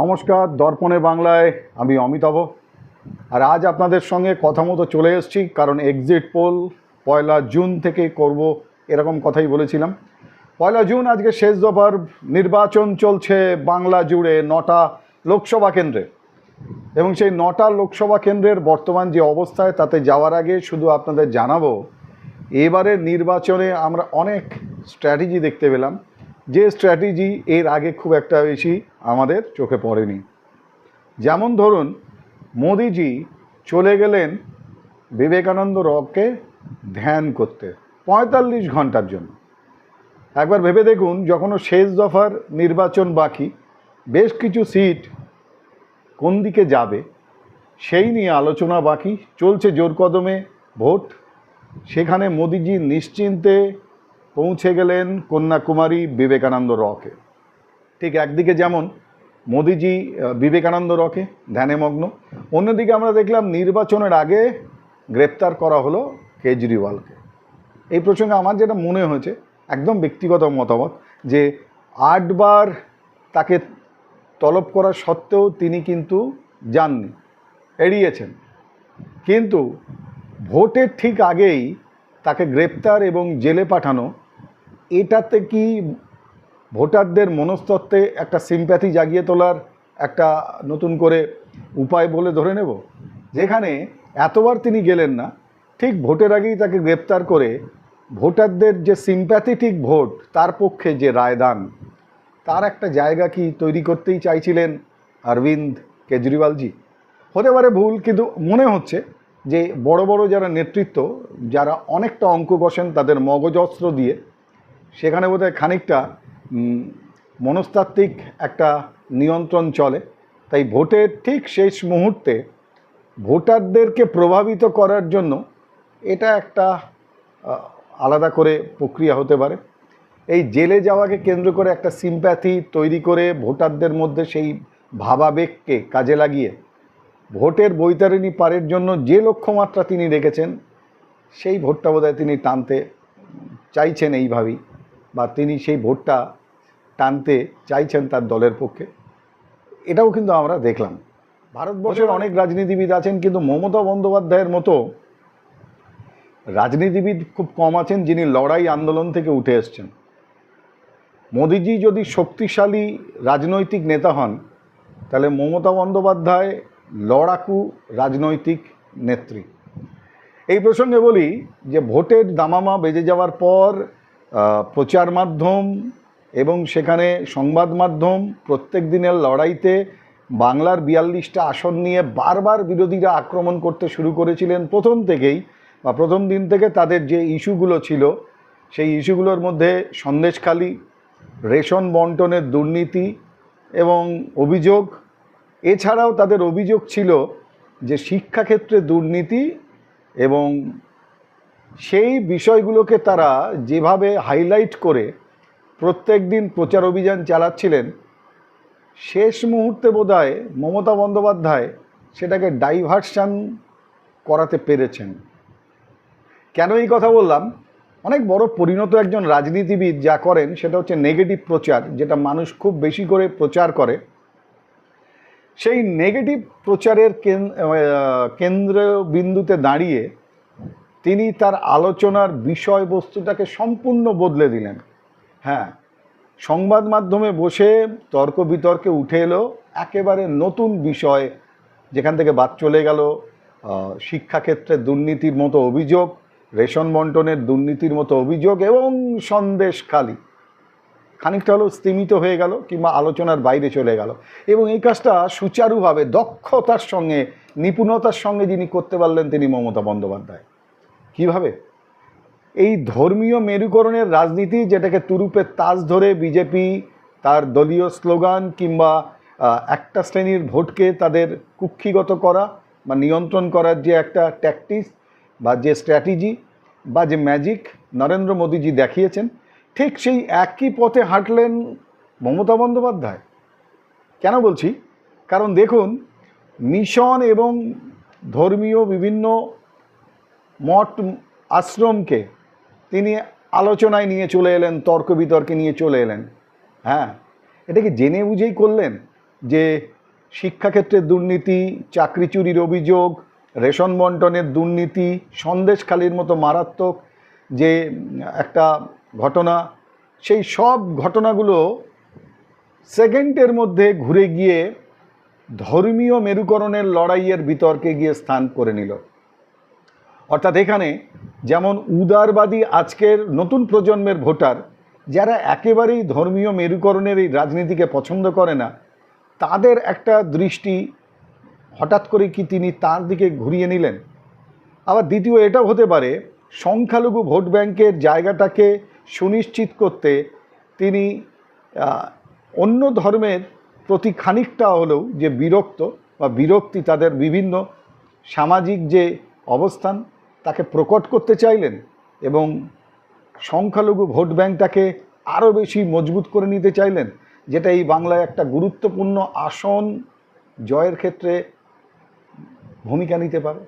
নমস্কার, দর্পণে বাংলায় আমি অমিতাভ। আর আজ আপনাদের সঙ্গে কথা মতো চলে এসেছি, কারণ এক্সিট পোল পয়লা জুন থেকে করব এরকম কথাই বলেছিলাম। পয়লা জুন আজকে শেষ দফার নির্বাচন চলছে বাংলা জুড়ে নটা লোকসভা কেন্দ্রে। এবং সেই নটা লোকসভা কেন্দ্রের বর্তমান যে অবস্থায়, তাতে যাওয়ার আগে শুধু আপনাদের জানাব, এবারের নির্বাচনে আমরা অনেক স্ট্র্যাটেজি দেখতে পেলাম। যে স্ট্র্যাটেজি এর আগে খুব একটা বেশি আমাদের চোখে পড়েনি। যেমন ধরুন, মোদিজি চলে গেলেন বিবেকানন্দ রককে ধ্যান করতে পঁয়তাল্লিশ ঘণ্টার জন্য। একবার ভেবে দেখুন, যখনও শেষ দফার নির্বাচন বাকি, বেশ কিছু সিট কোন দিকে যাবে, সেই নিয়ে আলোচনা বাকি, চলছে জোর কদমে ভোট। সেখানে মোদিজি নিশ্চিন্তে পৌঁছে গেলেন কন্যাকুমারী বিবেকানন্দ রকে। ঠিক একদিকে যেমন মোদিজি বিবেকানন্দ রকে, ধ্যানে মগ্ন। অন্যদিকে আমরা দেখলাম নির্বাচনের আগে গ্রেপ্তার করা হলো কেজরিওয়ালকে। এই প্রসঙ্গে আমার যেটা মনে হয়েছে, একদম ব্যক্তিগত মতামত, যে আটবার তাকে তলব করা সত্ত্বেও তিনি কিন্তু যাননি, এড়িয়েছেন। কিন্তু ভোটের ঠিক আগেই তাকে গ্রেপ্তার এবং জেলে পাঠানো এটাতে কি ভোটারদের মনস্তত্ত্বে একটা সিম্প্যাথি জাগিয়ে তোলার একটা নতুন করে উপায় বলে ধরে নেব? যেখানে এতবার তিনি গেলেন না, ঠিক ভোটের আগেই তাকে গ্রেপ্তার করে ভোটারদের যে সিম্প্যাথেটিক ভোট, তার পক্ষে যে রায়দান, তার একটা জায়গা কি তৈরি করতেই চাইছিলেন অরবিন্দ কেজরিওয়ালজি? হতে পারে ভুল, কিন্তু মনে হচ্ছে যে বড় বড় যারা নেতৃত্ব, যারা অনেকটা অঙ্ক কষেন তাদের মগজস্ত্র দিয়ে সেখানে বোধহয় খানিকটা মনস্তাত্ত্বিক একটা নিয়ন্ত্রণ চলে। তাই ভোটের ঠিক শেষ মুহূর্তে ভোটারদেরকে প্রভাবিত করার জন্য এটা একটা আলাদা করে প্রক্রিয়া হতে পারে। এই জেলে যাওয়াকে কেন্দ্র করে একটা সিম্প্যাথি তৈরি করে ভোটারদের মধ্যে সেই ভাবাবেগকে কাজে লাগিয়ে ভোটের বৈতারিণী পারের জন্য যে লক্ষ্যমাত্রা তিনি রেখেছেন, সেই ভোটটা বোধহয় তিনি টানতে চাইছেন এইভাবেই। তিনি সেই ভোটটা টানতে চাইছেন তার দলের পক্ষে এটাও কিন্তু আমরা দেখলাম। ভারতবর্ষের অনেক রাজনীতিবিদ আছেন কিন্তু মমতা বন্দ্যোপাধ্যায়ের মতো রাজনীতিবিদ খুব কম আছেন যিনি লড়াই আন্দোলন থেকে উঠে এসছেন। মোদিজি যদি শক্তিশালী রাজনৈতিক নেতা হন তাহলে মমতা বন্দ্যোপাধ্যায় লড়াকু রাজনৈতিক নেত্রী। এই প্রসঙ্গে বলি যে ভোটের দামামা বেজে যাওয়ার পর প্রচার মাধ্যম এবং সেখানে সংবাদ মাধ্যম প্রত্যেক দিনের লড়াইতে বাংলার বিয়াল্লিশটা আসন নিয়ে বারবার বিরোধীরা আক্রমণ করতে শুরু করেছিলেন প্রথম থেকেই বা প্রথম দিন থেকে তাদের যে ইস্যুগুলো ছিল, সেই ইস্যুগুলোর মধ্যে সন্দেশখালী, রেশন বন্টনের দুর্নীতি এবং অভিযোগ। এছাড়াও তাদের অভিযোগ ছিল যে শিক্ষাক্ষেত্রে দুর্নীতি এবং সেই বিষয়গুলোকে তারা যেভাবে হাইলাইট করে প্রত্যেক দিন প্রচার অভিযান চালাচ্ছিলেন, শেষ মুহূর্তে বোধহয় মমতা বন্দ্যোপাধ্যায় সেটাকে ডাইভার্সান করাতে পেরেছেন। কেন এই কথা বললাম? অনেক বড় পরিণত একজন রাজনীতিবিদ যা করেন সেটা হচ্ছে নেগেটিভ প্রচার, যেটা মানুষ খুব বেশি করে প্রচার করে। সেই নেগেটিভ প্রচারের কেন- কেন্দ্রবিন্দুতে দাঁড়িয়ে তিনি তার আলোচনার বিষয়বস্তুটাকে সম্পূর্ণ বদলে দিলেন। হ্যাঁ সংবাদ মাধ্যমে বসে তর্ক বিতর্কে উঠে এলো, একেবারে নতুন বিষয়, যেখান থেকে বাদ চলে গেল শিক্ষাক্ষেত্রে দুর্নীতির মতো অভিযোগ, রেশন বন্টনের দুর্নীতির মতো অভিযোগ এবং সন্দেশখালী খানিকটা হলেও স্তীমিত হয়ে গেল কিংবা আলোচনার বাইরে চলে গেল এবং এই কাজটা সুচারুভাবে, দক্ষতার সঙ্গে, নিপুণতার সঙ্গে যিনি করতে পারলেন তিনি মমতা বন্দ্যোপাধ্যায়। কীভাবে? এই ধর্মীয় মেরুকরণের রাজনীতি যেটাকে তুরুপের তাজ ধরে বিজেপি তার দলীয় স্লোগান কিংবা একটা শ্রেণির ভোটকে তাদের কুক্ষিগত করা বা নিয়ন্ত্রণ করার যে একটা ট্যাকটিস বা যে স্ট্র্যাটেজি বা যে ম্যাজিক নরেন্দ্র মোদীজি দেখিয়েছেন, ঠিক সেই একই পথে হাঁটলেন মমতা বন্দ্যোপাধ্যায়। কেন বলছি? কারণ দেখুন, মিশন এবং ধর্মীয় বিভিন্ন মঠ আশ্রমকে তিনি আলোচনায় নিয়ে চলে এলেন, তর্ক বিতর্কে নিয়ে চলে এলেন। হ্যাঁ এটাকে জেনে বুঝেই করলেন যে শিক্ষাক্ষেত্রে দুর্নীতি, চাকরি চুরির অভিযোগ, রেশন বন্টনের দুর্নীতি সন্দেশখালির মতো মারাত্মক যে একটা ঘটনা, সেই সব ঘটনাগুলো সেকেন্ডের মধ্যে ঘুরে গিয়ে ধর্মীয় মেরুকরণের লড়াইয়ের বিতর্কে গিয়ে স্থান করে নিল। অর্থাৎ এখানে যেমন উদারবাদী আজকের নতুন প্রজন্মের ভোটার, যারা একেবারেই ধর্মীয় মেরুকরণের এই রাজনীতিকে পছন্দ করে না, তাদের একটা দৃষ্টি হঠাৎ করে কি তিনি তার দিকে ঘুরিয়ে নিলেন? আবার দ্বিতীয়, এটাও হতে পারে, সংখ্যালঘু ভোট ব্যাংকের জায়গাটাকে সুনিশ্চিত করতে তিনি অন্য ধর্মের প্রতি খানিকটা হলেও যে বিরক্ত বা বিরক্তি তাদের বিভিন্ন সামাজিক যে অবস্থান তাকে প্রকট করতে চাইলেন এবং সংখ্যালঘু ভোট ব্যাংকটাকে আরও বেশি মজবুত করে নিতে চাইলেন, যেটা এই বাংলায় একটা গুরুত্বপূর্ণ আসন জয়ের ক্ষেত্রে ভূমিকা নিতে পারে।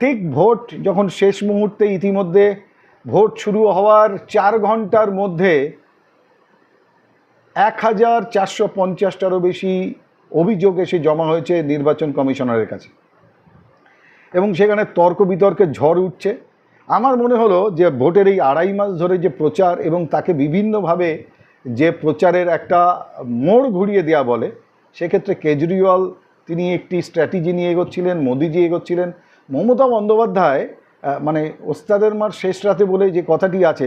ঠিক ভোট যখন শেষ মুহূর্তে ইতিমধ্যে ভোট শুরু হওয়ার চার ঘণ্টার মধ্যে এক হাজার চারশো পঞ্চাশটারও বেশি অভিযোগ এসে জমা হয়েছে নির্বাচন কমিশনারের কাছে। এবং সেখানে তর্ক বিতর্কের ঝড় উঠছে। আমার মনে হলো যে ভোটের এই আড়াই মাস ধরে যে প্রচার এবং তাকে বিভিন্নভাবে যে প্রচারের একটা মোড় ঘুরিয়ে দেওয়া বলে, সেক্ষেত্রে কেজরিওয়াল তিনি একটি স্ট্র্যাটেজি নিয়ে এগোচ্ছিলেন, মোদিজি এগোচ্ছিলেন। মমতা বন্দ্যোপাধ্যায় মানে ওস্তাদের মার শেষ রাতে বলে যে কথাটি আছে,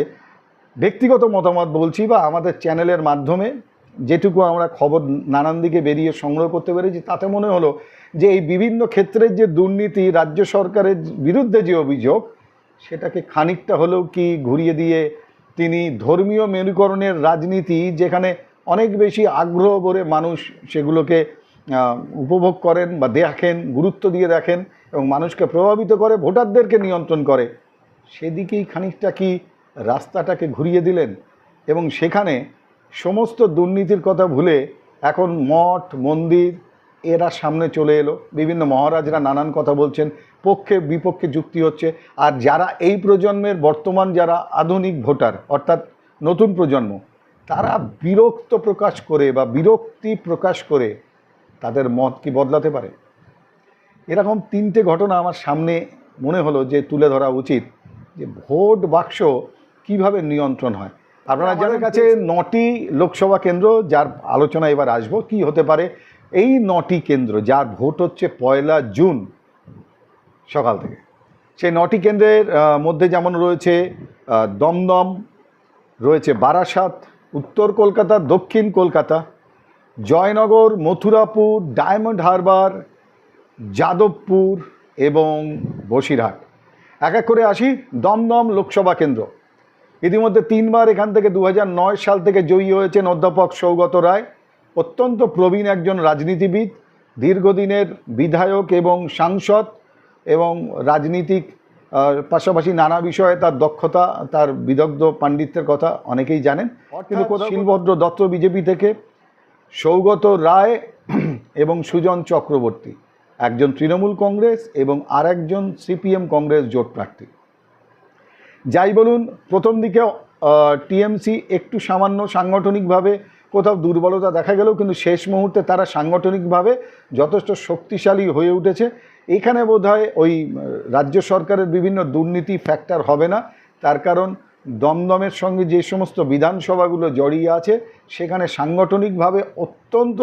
ব্যক্তিগত মতামত বলছি বা আমাদের চ্যানেলের মাধ্যমে যেটুকু আমরা খবর নানান দিকে বেরিয়ে সংগ্রহ করতে পেরেছি, তাতে মনে হলো যে এই বিভিন্ন ক্ষেত্রের যে দুর্নীতি রাজ্য সরকারের বিরুদ্ধে যে অভিযোগ, সেটাকে খানিকটা হলেও কি ঘুরিয়ে দিয়ে তিনি ধর্মীয় মেরুকরণের রাজনীতি, যেখানে অনেক বেশি আগ্রহ করে মানুষ সেগুলোকে উপভোগ করেন বা দেখেন, গুরুত্ব দিয়ে দেখেন এবং মানুষকে প্রভাবিত করে, ভোটারদেরকে নিয়ন্ত্রণ করে, সেদিকেই খানিকটা কি রাস্তাটাকে ঘুরিয়ে দিলেন এবং সেখানে সমস্ত দুর্নীতির কথা ভুলে এখন মঠ, মন্দির এরা সামনে চলে এলো। বিভিন্ন মহারাজরা নানান কথা বলছেন পক্ষে বিপক্ষে যুক্তি হচ্ছে। আর যারা এই প্রজন্মের বর্তমান যারা আধুনিক ভোটার অর্থাৎ নতুন প্রজন্ম তারা বিরক্ত প্রকাশ করে বা বিরক্তি প্রকাশ করে তাদের মত কি বদলাতে পারে? এরকম তিনটে ঘটনা আমার সামনে মনে হলো যে তুলে ধরা উচিত যে ভোট বাক্স কীভাবে নিয়ন্ত্রণ হয়। আপনারা যাদের কাছে নটি লোকসভা কেন্দ্র যার আলোচনা এবার আসব কি হতে পারে এই নটি কেন্দ্র, যার ভোট হচ্ছে পয়লা জুন সকাল থেকে। সেই নটি কেন্দ্রের মধ্যে যেমন রয়েছে দমদম, রয়েছে বারাসাত, উত্তর কলকাতা, দক্ষিণ কলকাতা, জয়নগর, মথুরাপুর, ডায়মন্ড হারবার, যাদবপুর এবং বসিরহাট। এক এক করে আসি, দমদম লোকসভা কেন্দ্র। ইতিমধ্যে তিনবার এখান থেকে দু সাল থেকে জয়ী হয়েছেন অধ্যাপক সৌগত রায়। অত্যন্ত প্রবীণ একজন রাজনীতিবিদ দীর্ঘদিনের বিধায়ক এবং সাংসদ এবং রাজনীতিক পাশাপাশি নানা বিষয়ে তার দক্ষতা তার বিদগ্ধ পাণ্ডিত্যের কথা অনেকেই জানেন। কিন্তু শিলভদ্র দত্ত বিজেপি থেকে সৌগত রায় এবং সুজন চক্রবর্তী একজন তৃণমূল কংগ্রেস এবং আর একজন সিপিএম কংগ্রেস জোট প্রার্থী। যাই বলুন প্রথম দিকে টিএমসি একটু সামান্য সাংগঠনিকভাবে কোথাও দুর্বলতা দেখা গেলেও কিন্তু শেষ মুহূর্তে তারা সাংগঠনিকভাবে যথেষ্ট শক্তিশালী হয়ে উঠেছে। এখানে বোধহয় ওই রাজ্য সরকারের বিভিন্ন দুর্নীতি ফ্যাক্টর হবে না। তার কারণ দমদমের সঙ্গে যে সমস্ত বিধানসভাগুলো জড়িয়ে আছে, সেখানে সাংগঠনিকভাবে অত্যন্ত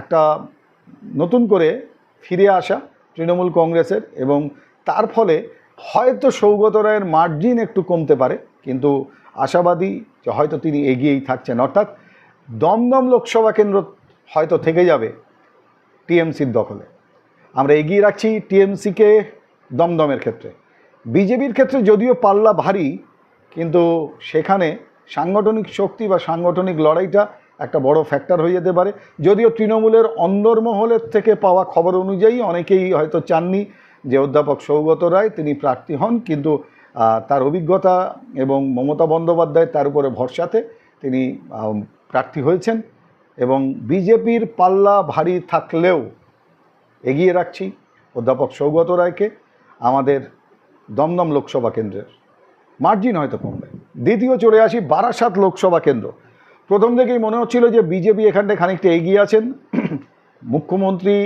একটা নতুন করে ফিরে আসা তৃণমূল কংগ্রেসের এবং তার ফলে হয়তো সৌগত রায়ের মার্জিন একটু কমতে পারে। কিন্তু আশাবাদী যে হয়তো তিনি এগিয়েই থাকছেন। অর্থাৎ দমদম লোকসভা কেন্দ্র হয়তো থেকে যাবে টিএমসির দখলে। আমরা এগিয়ে রাখছি টিএমসিকে দমদমের ক্ষেত্রে। বিজেপির ক্ষেত্রে যদিও পাল্লা ভারী, কিন্তু সেখানে সাংগঠনিক শক্তি বা সাংগঠনিক লড়াইটা একটা বড় ফ্যাক্টর হয়ে যেতে পারে। যদিও তৃণমূলের অন্দরমহলের থেকে পাওয়া খবর অনুযায়ী অনেকেই হয়তো চাননি যে অধ্যাপক সৌগত রায় তিনি প্রার্থী হন, কিন্তু তার অভিজ্ঞতা এবং মমতা বন্দ্যোপাধ্যায় তার উপরে ভরসাতে তিনি প্রার্থী হয়েছেন এবং বিজেপির পাল্লা ভারী থাকলেও এগিয়ে রাখছি অধ্যাপক সৌগত রায়কে, আমাদের দমদম লোকসভা কেন্দ্রের। মার্জিন হয়তো কমবে। দ্বিতীয় চলে আসি বারাসাত লোকসভা কেন্দ্র। প্রথম থেকেই মনে হচ্ছিল যে বিজেপি এখানটা খানিকটা এগিয়ে আছেন। মুখ্যমন্ত্রী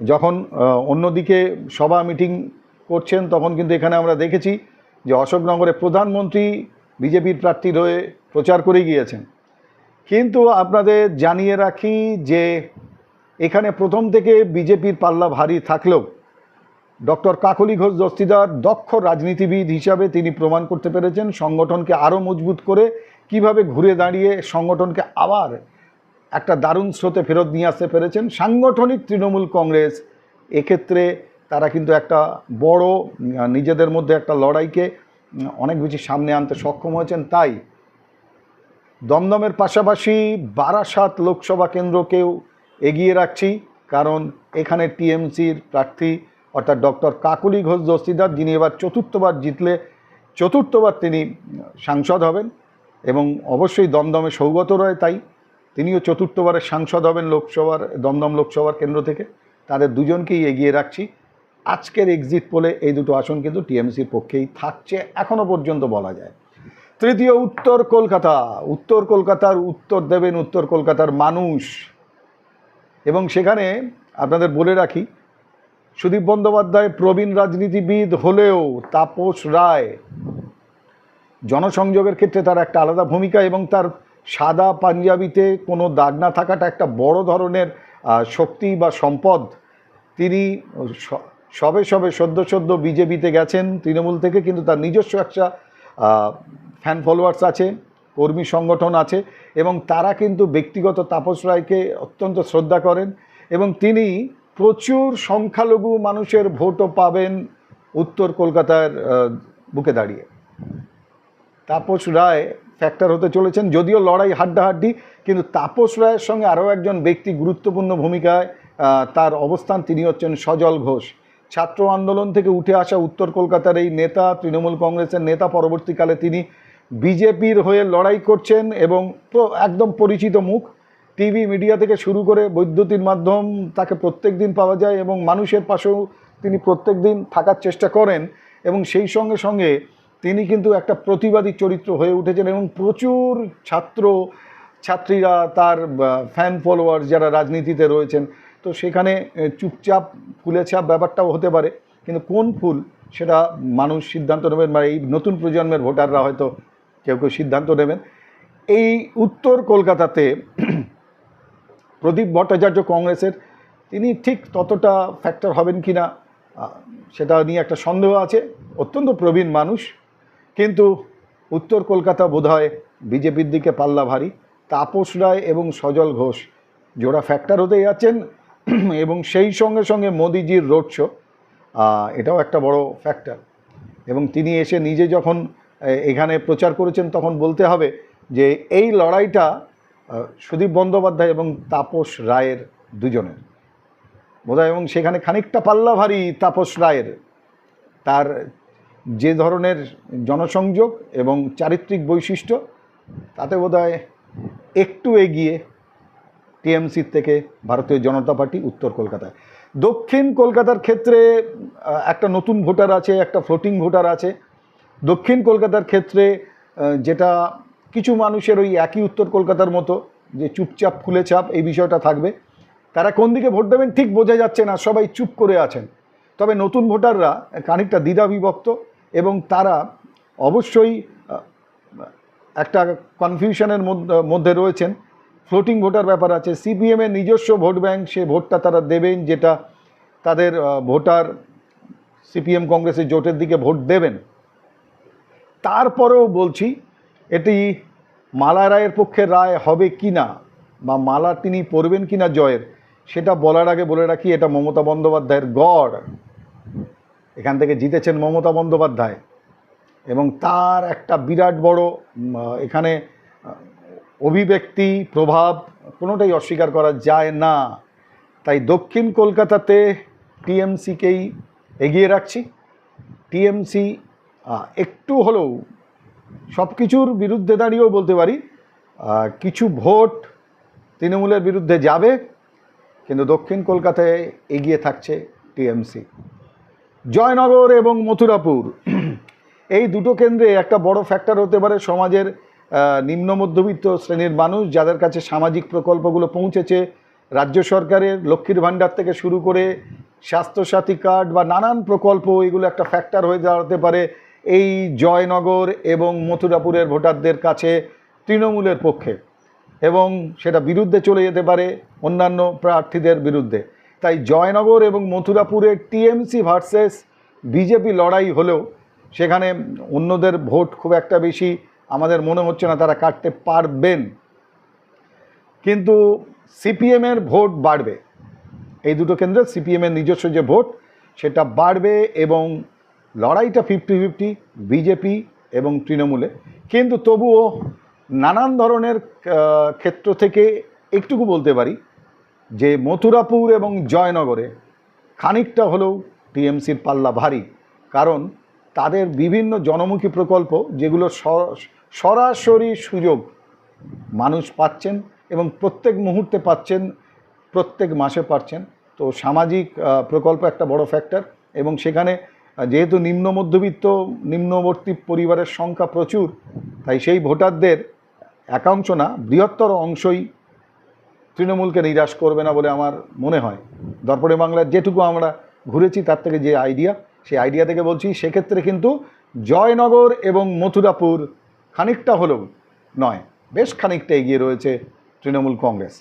যখন অন্যদিকে সভা মিটিং করছেন, তখন কিন্তু এখানে আমরা দেখেছি যে অশোকনগরে প্রধানমন্ত্রী বিজেপির প্রার্থীর হয়ে প্রচার করে গিয়েছেন। কিন্তু আপনাদের জানিয়ে রাখি যে এখানে প্রথম থেকে বিজেপির পাল্লা ভারী থাকলেও ডক্টর কাকলি ঘোষ দস্তিদার, দক্ষ রাজনীতিবিদ হিসাবে তিনি প্রমাণ করতে পেরেছেন সংগঠনকে আরও মজবুত করে কীভাবে ঘুরে দাঁড়িয়ে সংগঠনকে আবার একটা দারুণ স্রোতে ফেরত নিয়ে আসতে পেরেছেন। সাংগঠনিক তৃণমূল কংগ্রেস, এক্ষেত্রে তারা কিন্তু একটা বড় নিজেদের মধ্যে একটা লড়াইকে অনেক বেশি সামনে আনতে সক্ষম হয়েছেন, তাই দমদমের পাশাপাশি বারাসাত লোকসভা কেন্দ্রকেও এগিয়ে রাখছি, কারণ এখানে টিএমসির প্রার্থী অর্থাৎ ডক্টর কাকুলি ঘোষ দস্তিদার যিনি এবার চতুর্থবার জিতলে চতুর্থবার তিনি সাংসদ হবেন এবং অবশ্যই দমদমে সৌগত রয় তাই তিনিও চতুর্থবারের সাংসদ হবেন লোকসভার, দমদম লোকসভার কেন্দ্র থেকে। তাদের দুজনকেই এগিয়ে রাখছি। আজকের এক্সিট পোলে এই দুটো আসন কিন্তু টিএমসির পক্ষেই থাকছে এখনও পর্যন্ত বলা যায়। তৃতীয়, উত্তর কলকাতা। উত্তর কলকাতার উত্তর দেবেন উত্তর কলকাতার মানুষ। এবং সেখানে আপনাদের বলে রাখি, সুদীপ বন্দ্যোপাধ্যায় প্রবীণ রাজনীতিবিদ হলেও তাপস রায় জনসংযোগের ক্ষেত্রে তার একটা আলাদা ভূমিকা এবং তার সাদা পাঞ্জাবিতে কোনো দাগ না থাকাটা একটা বড় ধরনের শক্তি বা সম্পদ তিনি সবে সবে সদ্য সদ্য বিজেপিতে গেছেন তৃণমূল থেকে, কিন্তু তার নিজস্ব একটা ফ্যান ফলোয়ার্স আছে, কর্মী সংগঠন আছে, এবং তারা কিন্তু ব্যক্তিগত তাপস রায়কে অত্যন্ত শ্রদ্ধা করেন, এবং তিনি প্রচুর সংখ্যালঘু মানুষের ভোটও পাবেন উত্তর কলকাতার বুকে দাঁড়িয়ে। তাপস রায় ফ্যাক্টর হতে চলেছেন, যদিও লড়াই হাড্ডাহাড্ডি, কিন্তু তাপস রায়ের সঙ্গে আরও একজন ব্যক্তি গুরুত্বপূর্ণ ভূমিকায় তার অবস্থান তিনি হচ্ছেন সজল ঘোষ। ছাত্র আন্দোলন থেকে উঠে আসা উত্তর কলকাতার এই নেতা, তৃণমূল কংগ্রেসের নেতা পরবর্তীকালে তিনি বিজেপির হয়ে লড়াই করছেন এবং প্র- একদম পরিচিত মুখ। টিভি মিডিয়া থেকে শুরু করে বৈদ্যুতিন মাধ্যম তাকে প্রত্যেক দিন পাওয়া যায় এবং মানুষের পাশেও তিনি প্রত্যেক দিন থাকার চেষ্টা করেন এবং সেই সঙ্গে সঙ্গে তিনি কিন্তু একটা প্রতিবাদী চরিত্র হয়ে উঠেছেন এবং প্রচুর ছাত্র, ছাত্রীরা তার ফ্যান ফলোয়ার যারা রাজনীতিতে রয়েছেন তো সেখানে চুপচাপ ফুলে ছাপ ব্যাপারটাও হতে পারে, কিন্তু কোন ফুল সেটা মানুষ সিদ্ধান্ত নেবেন বা এই নতুন প্রজন্মের ভোটাররা হয়তো কেউ কেউ সিদ্ধান্ত নেবেন। এই উত্তর কলকাতাতে প্রদীপ ভট্টাচার্য কংগ্রেসের, তিনি ঠিক ততটা ফ্যাক্টর হবেন কি না সেটা নিয়ে একটা সন্দেহ আছে, অত্যন্ত প্রবীণ মানুষ, কিন্তু উত্তর কলকাতা বোধহয় বিজেপির দিকে পাল্লা ভারী তাপস রায় এবং সজল ঘোষ, জোড়া ফ্যাক্টর হতে যাচ্ছেন। এবং সেই সঙ্গে সঙ্গে মোদিজির রোড শো এটাও একটা বড় ফ্যাক্টর এবং তিনি এসে নিজে যখন এখানে প্রচার করেছেন, তখন বলতে হবে যে এই লড়াইটা সুদীপ বন্দ্যোপাধ্যায় এবং তাপস রায়ের দুজনের। বোধহয় এবং সেখানে খানিকটা পাল্লা ভারী তাপস রায়ের। তার যে ধরনের জনসংযোগ এবং চারিত্রিক বৈশিষ্ট্য, তাতে বোধহয় একটু এগিয়ে টিএমসির থেকে ভারতীয় জনতা পার্টি উত্তর কলকাতায়। দক্ষিণ কলকাতার ক্ষেত্রে একটা নতুন ভোটার আছে, একটা ফ্লোটিং ভোটার আছে। দক্ষিণ কলকাতার ক্ষেত্রে যেটা কিছু মানুষের ওই একই উত্তর কলকাতার মতো, যে চুপচাপ খুলে চাপ এই বিষয়টা থাকবে। তারা কোন দিকে ভোট দেবেন ঠিক বোঝা যাচ্ছে না, সবাই চুপ করে আছেন। তবে নতুন ভোটাররা খানিকটা দ্বিধা বিভক্ত এবং তারা অবশ্যই একটা কনফিউশনের মধ্যে রয়েছেন। ফ্লোটিং ভোটার ব্যাপার আছে। সিপিএমের নিজস্ব ভোট ব্যাংক, সে ভোটটা তারা দেবেন, যেটা তাদের ভোটার সিপিএম কংগ্রেসের জোটের দিকে ভোট দেবেন। তারপরেও বলছি, এটি মালা রায়ের পক্ষে রায় হবে কি না, বা মালা তিনি পড়বেন কি না জয়ের, সেটা বলার আগে বলে রাখি, এটা মমতা বন্দ্যোপাধ্যায়ের গড়। এখান থেকে জিতেছেন মমতা বন্দ্যোপাধ্যায়। এবং তার একটা বিরাট বড় এখানে অভিব্যক্তি, প্রভাব, কোনোটাই অস্বীকার করা যায় না। তাই দক্ষিণ কলকাতাতে টিএমসিকেই এগিয়ে রাখছি। টিএমসি একটু হলেও সব কিছুর বিরুদ্ধে দাঁড়িয়েও বলতে পারি কিছু ভোট তৃণমূলের বিরুদ্ধে যাবে, কিন্তু দক্ষিণ কলকাতায় এগিয়ে থাকছে টিএমসি। জয়নগর এবং মথুরাপুর, এই দুটো কেন্দ্রে একটা বড় ফ্যাক্টর হতে পারে সমাজের নিম্ন মধ্যবিত্ত শ্রেণির মানুষ যাদের কাছে সামাজিক প্রকল্পগুলো পৌঁছেছে, রাজ্য সরকারের লক্ষ্মীর ভাণ্ডার থেকে শুরু করে স্বাস্থ্যসাথী কার্ড বা নানান প্রকল্প এগুলো একটা ফ্যাক্টর হয়ে দাঁড়াতে পারে। এই জয়নগর এবং মথুরাপুরের ভোটারদের কাছে তৃণমূলের পক্ষে এবং সেটা বিরুদ্ধে চলে যেতে পারে অন্যান্য প্রার্থীদের বিরুদ্ধে। তাই জয়নগর এবং মথুরাপুরের টিএমসি ভার্সেস বিজেপি লড়াই হলেও সেখানে অন্যদের ভোট খুব একটা বেশি আমাদের মনে হচ্ছে না তারা কাটতে পারবেন। কিন্তু সিপিএমের ভোট বাড়বে। এই দুটো কেন্দ্রে সিপিএমের নিজস্ব যে ভোট, সেটা বাড়বে এবং লড়াইটা ফিফটি ফিফটি, বিজেপি এবং তৃণমূলে। কিন্তু তবুও নানান ধরনের ক্ষেত্র থেকে একটুকু বলতে পারি যে মথুরাপুর এবং জয়নগরে খানিকটা হলেও টিএমসির পাল্লা ভারী। কারণ তাদের বিভিন্ন জনমুখী প্রকল্প যেগুলো সরাসরি সুযোগ। মানুষ পাচ্ছেন এবং প্রত্যেক মুহূর্তে পাচ্ছেন, প্রত্যেক মাসে পাচ্ছেন। তো সামাজিক প্রকল্প একটা বড় ফ্যাক্টর এবং সেখানে যেহেতু নিম্ন মধ্যবিত্ত, নিম্নবর্তী পরিবারের সংখ্যা প্রচুর, তাই সেই ভোটারদের একাংশ না, বৃহত্তর অংশই তৃণমূলকে নিরাশ করবে না বলে আমার মনে হয়। দর্পণে বাংলার যেটুকু আমরা ঘুরেছি, তার থেকে যে আইডিয়া সেই আইডিয়া থেকে বলছি, সেক্ষেত্রে কিন্তু জয়নগর এবং মথুরাপুর খানিকটা হলেও নয়, বেশ খানিকটা এগিয়ে রয়েছে তৃণমূল কংগ্রেস।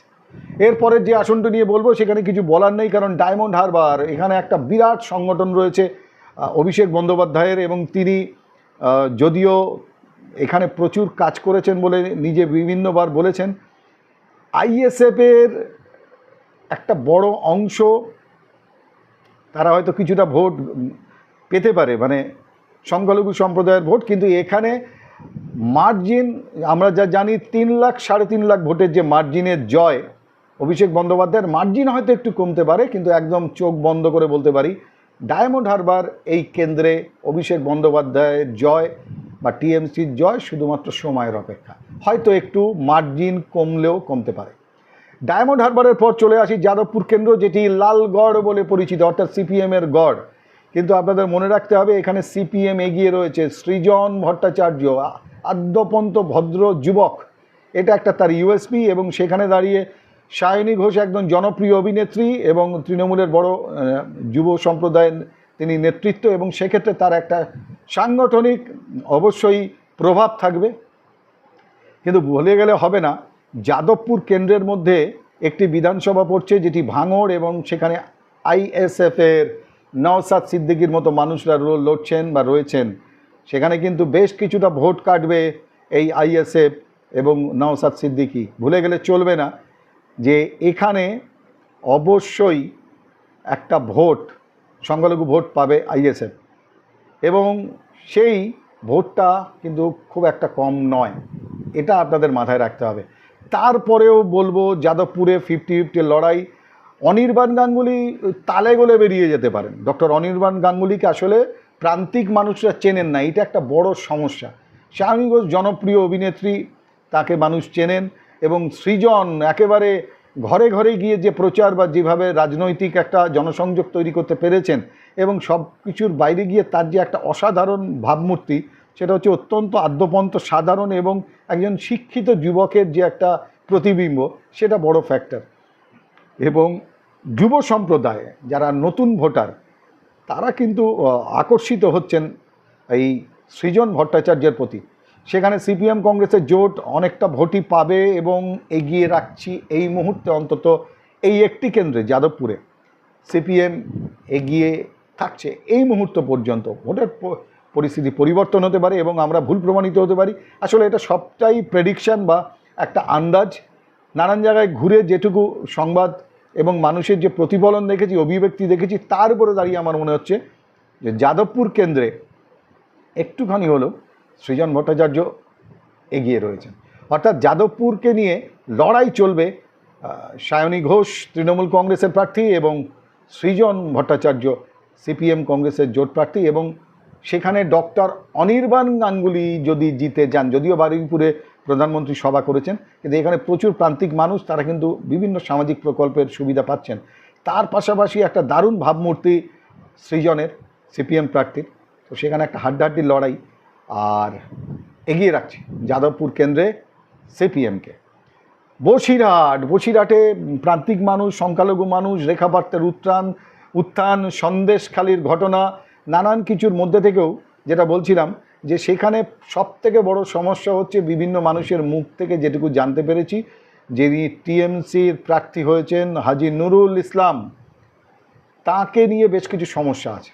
এরপরের যে আসনটা নিয়ে বলব, সেখানে কিছু বলার নেই, কারণ ডায়মন্ড হারবার, এখানে একটা বিরাট সংগঠন রয়েছে অভিষেক বন্দ্যোপাধ্যায়ের, এবং তিনি যদিও এখানে প্রচুর কাজ করেছেন বলে নিজে বিভিন্নবার বলেছেন আইএসএফের একটা বড় অংশ তারা হয়তো কিছুটা ভোট পেতে পারে মানে সংখ্যালঘু সম্প্রদায়ের ভোট, কিন্তু এখানে মার্জিন, আমরা যা জানি, তিন লাখ, সাড়ে তিন লাখ ভোটের যে মার্জিনের জয়, অভিষেক বন্দ্যোপাধ্যায়ের মার্জিন হয়তো একটু কমতে পারে, কিন্তু একদম চোখ বন্ধ করে বলতে পারি, ডায়মন্ড হারবার এই কেন্দ্রে অভিষেক বন্দ্যোপাধ্যায়ের জয় বা টিএমসির জয় শুধুমাত্র সময়ের অপেক্ষা। হয়তো একটু মার্জিন কমলেও কমতে পারে। ডায়মন্ড হারবারের পর চলে আসি যাদবপুর কেন্দ্র, যেটি লালগড় বলে পরিচিত, অর্থাৎ সিপিএমের গড়। কিন্তু আপনাদের মনে রাখতে হবে, এখানে সিপিএম এগিয়ে রয়েছে। সৃজন ভট্টাচার্য, আদ্যপন্ত ভদ্র যুবক। এটা একটা তার ইউএসপি এবং সেখানে দাঁড়িয়ে সায়নী ঘোষ একজন জনপ্রিয় অভিনেত্রী এবং তৃণমূলের বড় যুব সম্প্রদায়ের তিনি নেতৃত্ব এবং সেক্ষেত্রে তার একটা সাংগঠনিক অবশ্যই প্রভাব থাকবে। কিন্তু বলে গেলে হবে না, যাদবপুর কেন্দ্রের মধ্যে একটি বিধানসভা পড়ছে যেটি ভাঙড় এবং সেখানে আইএসএফের নওসাদ সিদ্দিকির মতো মানুষরা লড়ছেন বা রয়েছেন, সেখানে কিন্তু বেশ কিছুটা ভোট কাটবে এই আইএসএফ এবং নওসাদ সিদ্দিকি। ভুলে গেলে চলবে না যে এখানে অবশ্যই একটা ভোট, সংখ্যালঘু ভোট পাবে আইএসএফ। এবং সেই ভোটটা কিন্তু খুব একটা কম নয়, এটা আপনাদের মাথায় রাখতে হবে। তারপরেও বলব, যাদবপুরে ফিফটি ফিফটি লড়াই অনির্বাণ গাঙ্গুলি তালে গলে বেরিয়ে যেতে পারেন। ডক্টর অনির্বাণ গাঙ্গুলিকে আসলে প্রান্তিক মানুষরা চেনেন না, এটা একটা বড় সমস্যা। শাহিনী ঘোষ জনপ্রিয় অভিনেত্রী, তাকে মানুষ চেনেন এবং সৃজন একেবারে ঘরে ঘরে গিয়ে যে প্রচার বা যেভাবে রাজনৈতিক একটা জনসংযোগ তৈরি করতে পেরেছেন এবং সব কিছুর বাইরে গিয়ে তার যে একটা অসাধারণ ভাবমূর্তি, সেটা হচ্ছে অত্যন্ত আদ্যপন্ত, সাধারণ এবং একজন শিক্ষিত যুবকের যে একটা প্রতিবিম্ব, সেটা বড় ফ্যাক্টর এবং যুব সম্প্রদায় যারা নতুন ভোটার, তারা কিন্তু আকর্ষিত হচ্ছেন এই সৃজন ভট্টাচার্যের প্রতি। সেখানে সিপিএম কংগ্রেসের জোট অনেকটা ভোটই পাবে এবং এগিয়ে রাখছি এই মুহূর্তে অন্তত এই একটি কেন্দ্রে, যাদবপুরে। সিপিএম এগিয়ে থাকছে এই মুহূর্ত পর্যন্ত। ভোটের পরিস্থিতি পরিবর্তন হতে পারে এবং আমরা ভুল প্রমাণিত হতে পারি। আসলে এটা সবটাই প্রেডিকশন বা একটা আন্দাজ। নানান জায়গায় ঘুরে যেটুকু সংবাদ এবং মানুষের যে প্রতিফলন দেখেছি, অভিব্যক্তি দেখেছি, তার উপরে দাঁড়িয়ে আমার মনে হচ্ছে যে যাদবপুর কেন্দ্রে একটুখানি হলেও সৃজন ভট্টাচার্য এগিয়ে রয়েছেন। অর্থাৎ যাদবপুরকে নিয়ে লড়াই চলবে সায়নী ঘোষ তৃণমূল কংগ্রেসের প্রার্থী এবং সৃজন ভট্টাচার্য সিপিএম কংগ্রেসের জোট প্রার্থী এবং সেখানে ডক্টর অনির্বাণ গাঙ্গুলি যদি জিতে যান, যদিও বারুইপুরে প্রধানমন্ত্রী সভা করেছেন, কিন্তু এখানে প্রচুর প্রান্তিক মানুষ, তারা কিন্তু বিভিন্ন সামাজিক প্রকল্পের সুবিধা পাচ্ছেন। তার পাশাপাশি একটা দারুণ ভাবমূর্তি সৃজনের, সিপিএম প্রার্থীর, তো সেখানে একটা হাড্ডাহাড্ডির লড়াই আর এগিয়ে রাখছি যাদবপুর কেন্দ্রে সিপিএমকে। বসিরহাট, বসিরহাটে প্রান্তিক মানুষ, সংখ্যালঘু মানুষ রেখাপাত্রের উত্থান উত্থান, সন্দেশখালির ঘটনা, নানান কিছুর মধ্যে থেকেও যেটা বলছিলাম যে সেখানে সব থেকে বড় সমস্যা হচ্ছে বিভিন্ন মানুষের মুখ থেকে যেটুকু জানতে পেরেছি, যিনি টিএমসির প্রার্থী হয়েছেন হাজি নুরুল ইসলাম, তাকে নিয়ে বেশ কিছু সমস্যা আছে।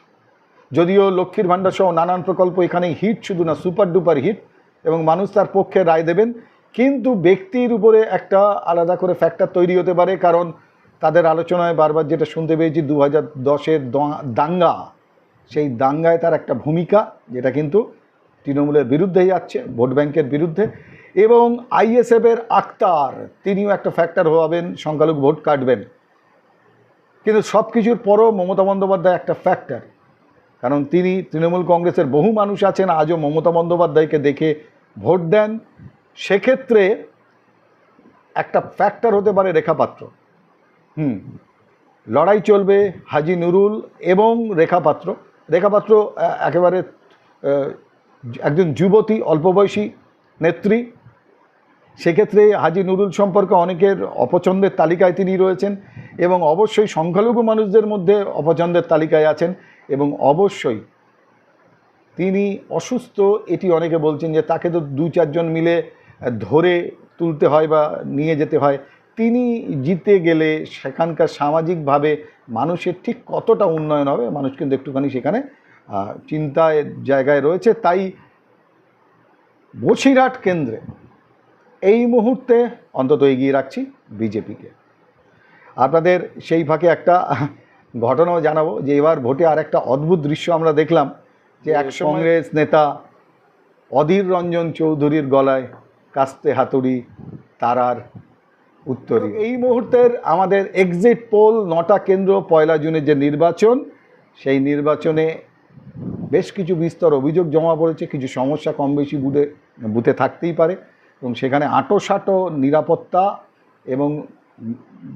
যদিও লক্ষ্মীর ভাণ্ডার সহ নানান প্রকল্প এখানে হিট, শুধু না সুপার ডুপার হিট, এবং মানুষ তার পক্ষে রায় দেবেন, কিন্তু ব্যক্তির উপরে একটা আলাদা করে ফ্যাক্টর তৈরি হতে পারে, কারণ তাদের আলোচনায় বারবার যেটা শুনতে পেয়েছি দু হাজার দশের দাঙ্গা, সেই দাঙ্গায় তার একটা ভূমিকা, যেটা কিন্তু তৃণমূলের বিরুদ্ধে যাচ্ছে, ভোট ব্যাংকের বিরুদ্ধে। এবং আইএসএফের আক্তার, তিনিও একটা ফ্যাক্টর হবেন, সংখ্যালঘু ভোট কাটবেন। কিন্তু সব কিছুর পরও মমতা বন্দ্যোপাধ্যায় একটা ফ্যাক্টর কারণ তিনি তৃণমূল কংগ্রেসের বহু মানুষ আছেন, আজও মমতা বন্দ্যোপাধ্যায়কে দেখে ভোট দেন। সেক্ষেত্রে একটা ফ্যাক্টর হতে পারে রেখাপাত্র হুম, লড়াই চলবে হাজি নুরুল এবং রেখাপাত্র রেখাপাত্র একেবারে একজন যুবতী অল্প বয়সী নেত্রী। সেক্ষেত্রে হাজি নুরুল সম্পর্কে অনেকের অপছন্দের তালিকায় তিনি রয়েছেন এবং অবশ্যই সংখ্যালঘু মানুষদের মধ্যে অপছন্দের তালিকায় আছেন এবং অবশ্যই তিনি অসুস্থ, এটি অনেকে বলছেন যে তাকে তো দু চারজন মিলে ধরে তুলতে হয় বা নিয়ে যেতে হয়। তিনি জিতে গেলে সেখানকার সামাজিকভাবে মানুষের ঠিক কতটা উন্নয়ন হবে, মানুষ কিন্তু একটুখানি সেখানে চিন্তায় জায়গায় রয়েছে তাই বসিরহাট কেন্দ্রে এই মুহূর্তে অন্তত এগিয়ে রাখছি বিজেপিকে। আপনাদের সেই ফাঁকে একটা ঘটনাও জানাব যে এবার ভোটে আর একটা অদ্ভুত দৃশ্য আমরা দেখলাম যে এক কংগ্রেস নেতা অধীর রঞ্জন চৌধুরীর গলায় কাস্তে হাতুড়ি তারার উত্তরী। এই মুহূর্তের আমাদের এক্সিট পোল নটা কেন্দ্র পয়লা জুনের যে নির্বাচন সেই নির্বাচনে বেশ কিছু বিস্তর অভিযোগ জমা পড়েছে, কিছু সমস্যা কম বেশি বুথে বুথে থাকতেই পারে এবং সেখানে আঁটো নিরাপত্তা এবং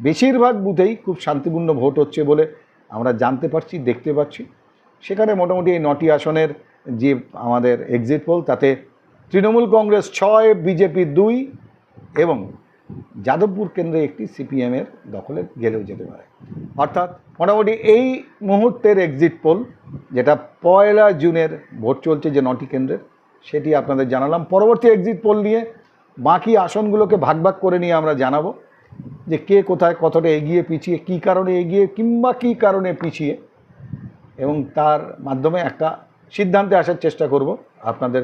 বেশিরভাগ বুথেই খুব শান্তিপূর্ণ ভোট হচ্ছে বলে আমরা জানতে পারছি, দেখতে পাচ্ছি। সেখানে মোটামুটি এই নটি আসনের যে আমাদের এক্সিট পোল তাতে তৃণমূল কংগ্রেস ছয়, বিজেপি দুই এবং যাদবপুর কেন্দ্রে একটি সিপিএমের দখলে গেলেও যেতে পারে। অর্থাৎ মোটামুটি এই মুহূর্তের এক্সিট পোল যেটা পয়লা জুনের ভোট চলছে যে নটি কেন্দ্রের, সেটি আপনাদের জানালাম। পরবর্তী এক্সিট পোল নিয়ে বাকি আসনগুলোকে ভাগ ভাগ করে নিয়ে আমরা জানাব যে কে কোথায় কতটা এগিয়ে পিছিয়ে, কি কারণে এগিয়ে কিংবা কী কারণে পিছিয়ে, এবং তার মাধ্যমে একটা সিদ্ধান্তে আসার চেষ্টা করব আপনাদের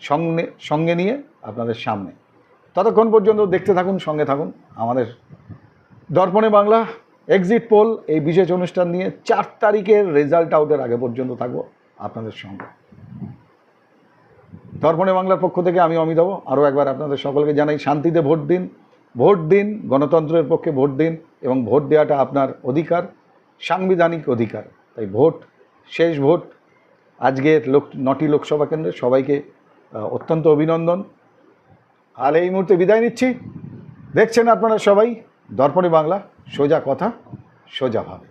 সঙ্গে সঙ্গে নিয়ে আপনাদের সামনে। ততক্ষণ পর্যন্ত দেখতে থাকুন, সঙ্গে থাকুন। আমাদের দর্পণে বাংলা এক্সিট পোল এই বিশেষ অনুষ্ঠান নিয়ে চার তারিখের রেজাল্ট আউটের আগে পর্যন্ত থাকব আপনাদের সঙ্গে। দর্পণে বাংলার পক্ষ থেকে আমি অমিতাভ আরও একবার আপনাদের সকলকে জানাই, শান্তিতে ভোট দিন। ভোট দিন, গণতন্ত্রের পক্ষে ভোট দিন এবং ভোট দেওয়াটা আপনার অধিকার, সাংবিধানিক অধিকার। তাই ভোট, শেষ ভোট। আজকের লোক, নটি লোকসভা কেন্দ্রে সবাইকে অত্যন্ত অভিনন্দন। আর এই মুহূর্তে বিদায় নিচ্ছি। দেখছেন আপনারা সবাই দর্পণে বাংলা সোজা কথা সোজা ভাবে।